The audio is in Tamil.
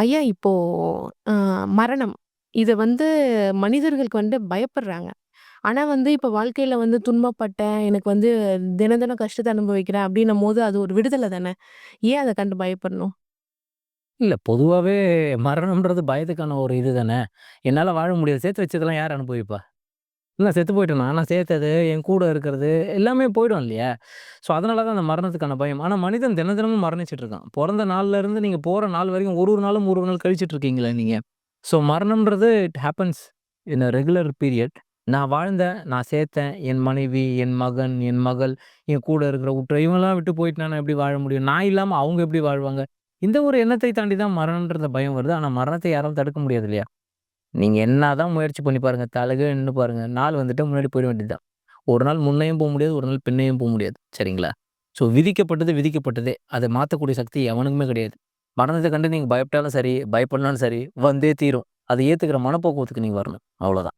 ஐயா இப்போ அ மரணம். இத வந்து மனிதர்களுக்கு வந்து பயப்படுறாங்க. ஆனா வந்து இப்ப வாழ்க்கையில வந்து துன்பப்பட்டேன். எனக்கு வந்து தினம் தினம் கஷ்டத்த அனுபவிக்கிறேன் அப்டின்னும்போது அது ஒரு விடுதல தானே! ஏன் அத கண்டு பயப்படணும்? இல்ல பொதுவாவே மரணம்ன்றது பயத்துக்கான ஒரு இது தானே! என்னால வாழ முடியாது. சேர்த்து வச்சதெல்லாம் யார் அனுபவிப்பா? இல்லை செத்து போயிட்டேனா, நான் சேர்த்தது, என் கூட இருக்கிறது எல்லாமே போயிடும் இல்லையா? ஸோ அதனால தான் அந்த மரணத்துக்கான பயம். ஆனால் மனிதன் தின தினமும் மரணிச்சுட்டு இருக்கான். பிறந்த நாள்லேருந்து நீங்கள் போகிற நாள் வரைக்கும் ஒரு ஒரு நாளும் ஒரு ஒரு நாள் கழிச்சுட்டு இருக்கீங்களே நீங்கள் so மரணம்ன்றது it happens in a regular period. நான் வாழ்ந்தேன், நான் சேர்த்தேன், என் மனைவி, என் மகன், என் மகள், என் கூட இருக்கிற உற்ற இவங்கெல்லாம் விட்டு போயிட்டு நான் எப்படி வாழ முடியும்? நான் இல்லாமல் அவங்க எப்படி வாழ்வாங்க? இந்த ஒரு எண்ணத்தை தாண்டி தான் மரணன்றத பயம் வருது. ஆனால் மரணத்தை யாராலும் தடுக்க முடியாது இல்லையா? நீங்கள் என்ன தான் முயற்சி பண்ணி பாருங்கள் தலகீழ நின்று பாருங்கள் நாள் வந்துட்டு முன்னாடி போயிட வேண்டியது தான். ஒரு நாள் முன்னையும் போக முடியாது. ஒரு நாள் பின்னையும் போக முடியாது. சரிங்களா? ஸோ விதிக்கப்பட்டது விதிக்கப்பட்டதே. அதை மாற்றக்கூடிய சக்தி எவனுக்குமே கிடையாது. மறந்ததை கண்டு நீங்கள் பயப்பட்டாலும் சரி, பயப்படனாலும் சரி, வந்தே தீரும். அதை ஏற்றுக்கிற மனப்போக்குவத்துக்கு நீங்கள் வரணும். அவ்வளோதான்.